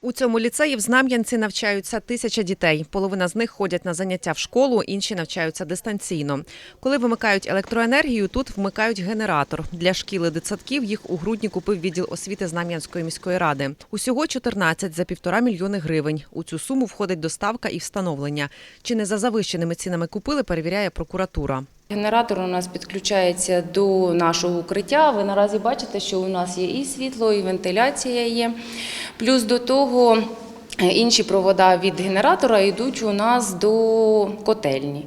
У цьому ліцеї в Знам'янці навчаються тисяча дітей. Половина з них ходять на заняття в школу, інші навчаються дистанційно. Коли вимикають електроенергію, тут вмикають генератор. Для шкіл і дитсадків їх у грудні купив відділ освіти Знам'янської міської ради. Усього 14 за півтора мільйони гривень. У цю суму входить доставка і встановлення. Чи не за завищеними цінами купили, перевіряє прокуратура. Генератор у нас підключається до нашого укриття. Ви наразі бачите, що у нас є і світло, і вентиляція є. Плюс до того е, інші провода від генератора йдуть у нас до котельні.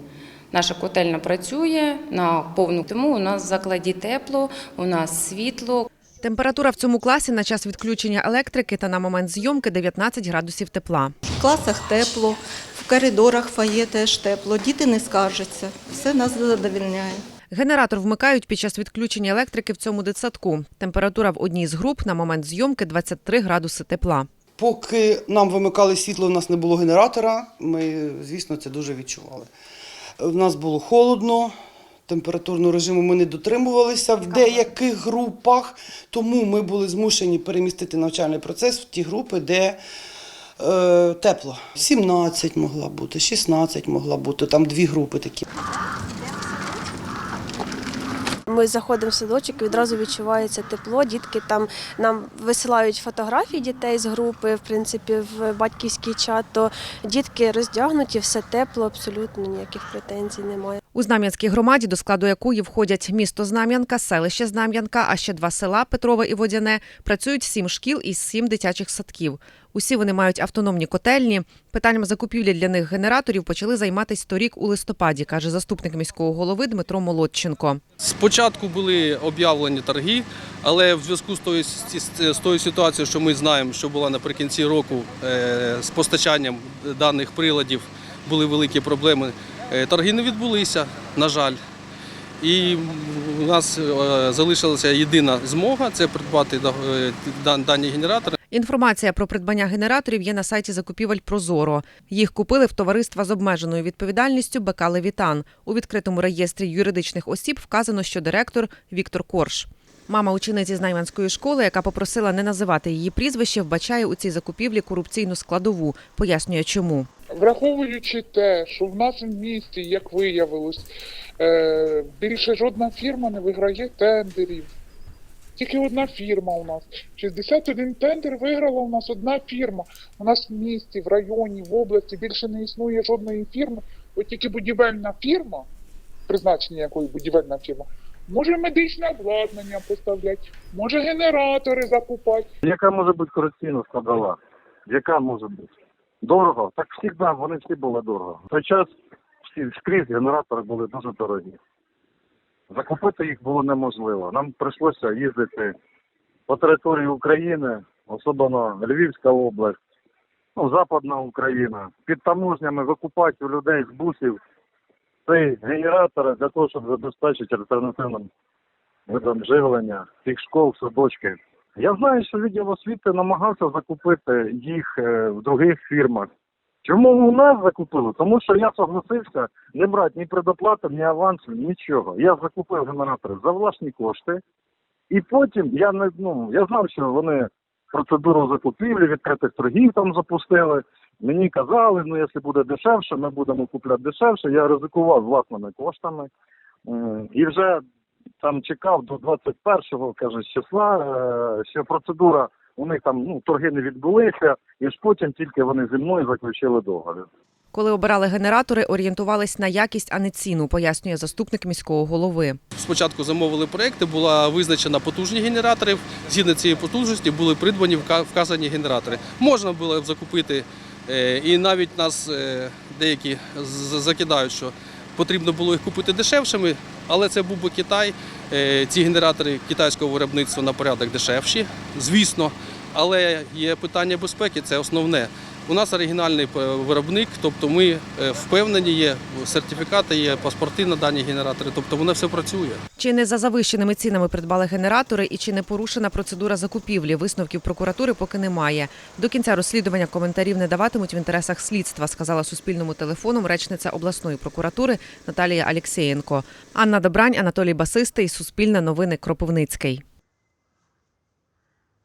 Наша котельна працює на повну, тому у нас в закладі тепло, у нас світло. Температура в цьому класі на час відключення електрики та на момент зйомки 19 градусів тепла. В класах тепло, в коридорах фоє теж тепло. Діти не скаржаться. Все нас задовільняє. Генератор вмикають під час відключення електрики в цьому дитсадку. Температура в одній з груп на момент зйомки 23 градуси тепла. Поки нам вимикали світло, у нас не було генератора. Ми, звісно, це дуже відчували. В нас було холодно, температурного режиму ми не дотримувалися в деяких групах, тому ми були змушені перемістити навчальний процес в ті групи, де е, тепло. 17 могла бути, 16 могла бути, там дві групи такі. Ми заходимо в садочок і відразу відчувається тепло. Дітки там нам висилають фотографії дітей з групи, в принципі, в батьківський чат. То дітки роздягнуті, все тепло, абсолютно ніяких претензій немає. У Знам'янській громаді, до складу якої входять місто Знам'янка, селище Знам'янка, а ще два села Петрове і Водяне, працюють сім шкіл і сім дитячих садків. Усі вони мають автономні котельні. Питанням закупівлі для них генераторів почали займатися торік у листопаді, каже заступник міського голови Дмитро Молодченко. Спочатку були об'явлені торги, але в зв'язку з тою, з тою ситуацією, що ми знаємо, що була наприкінці року е, з постачанням даних приладів, були великі проблеми. Е, Торги не відбулися, на жаль. І у нас е, залишилася єдина змога це придбати е, дані генератори. Інформація про придбання генераторів є на сайті закупівель Прозоро. Їх купили в товариства з обмеженою відповідальністю БК Левітан. У відкритому реєстрі юридичних осіб вказано, що директор Віктор Корж. Мама учениці з Найманської школи, яка попросила не називати її прізвище, вбачає у цій закупівлі корупційну складову. Пояснює, чому. Враховуючи те, що в нашому місті, як виявилось, е, більше жодна фірма не виграє тендерів. Тільки одна фірма у нас. 61 тендер виграла у нас одна фірма. У нас в місті, в районі, в області більше не існує жодної фірми. От тільки будівельна фірма, призначення якої будівельна фірма, може медичне обладнання поставляти, може генератори закупати. Яка може бути корупційна складова? Яка може бути? Дорого? Так да, вони всі були дорого. В той час всі скрізь генератори були дуже дорогі. Закупити їх було неможливо. Нам прийшлося їздити по території України, особливо Львівська область, ну, Западна Україна, під таможнями викупати у людей з бусів ці генератори для того, щоб забезпечити альтернативним видом живлення тих школ, садочків. Я знаю, що відділ освіти намагався закупити їх е, в других фірмах. Чому у нас закупили? Тому що я согласився не брати ні предоплати, ні авансу, нічого. Я закупив генератори за власні кошти, і потім я не ну я знав, що вони процедуру закупівлі, відкритих торгів там запустили. Мені казали, ну якщо буде дешевше, ми будемо купляти дешевше. Я ризикував власними коштами. І вже там чекав до 21-го, каже, числа, е, що процедура у них там ну торги не відбулися, і ж потім тільки вони зі мною заключили договір. Коли обирали генератори, орієнтувались на якість, а не ціну, пояснює заступник міського голови. Спочатку замовили проекти, була визначена потужність генераторів. Згідно цієї потужності були придбані вказані генератори. Можна було б закупити, і навіть нас е, деякі закидають, що потрібно було їх купити дешевшими, але це був би Китай. Е, Ці генератори китайського виробництва на порядок дешевші, звісно. Але є питання безпеки, це основне. У нас оригінальний е, виробник, тобто ми е, впевнені, є сертифікати, є паспорти на дані генератори, тобто воно все працює. Чи не за завищеними цінами придбали генератори і чи не порушена процедура закупівлі? Висновків прокуратури поки немає. До кінця розслідування коментарів не даватимуть в інтересах слідства, сказала Суспільному телефоном речниця обласної прокуратури Наталія Алєксєєнко. Анна Добрань, Анатолій Басистий, Суспільне новини Кропивницький.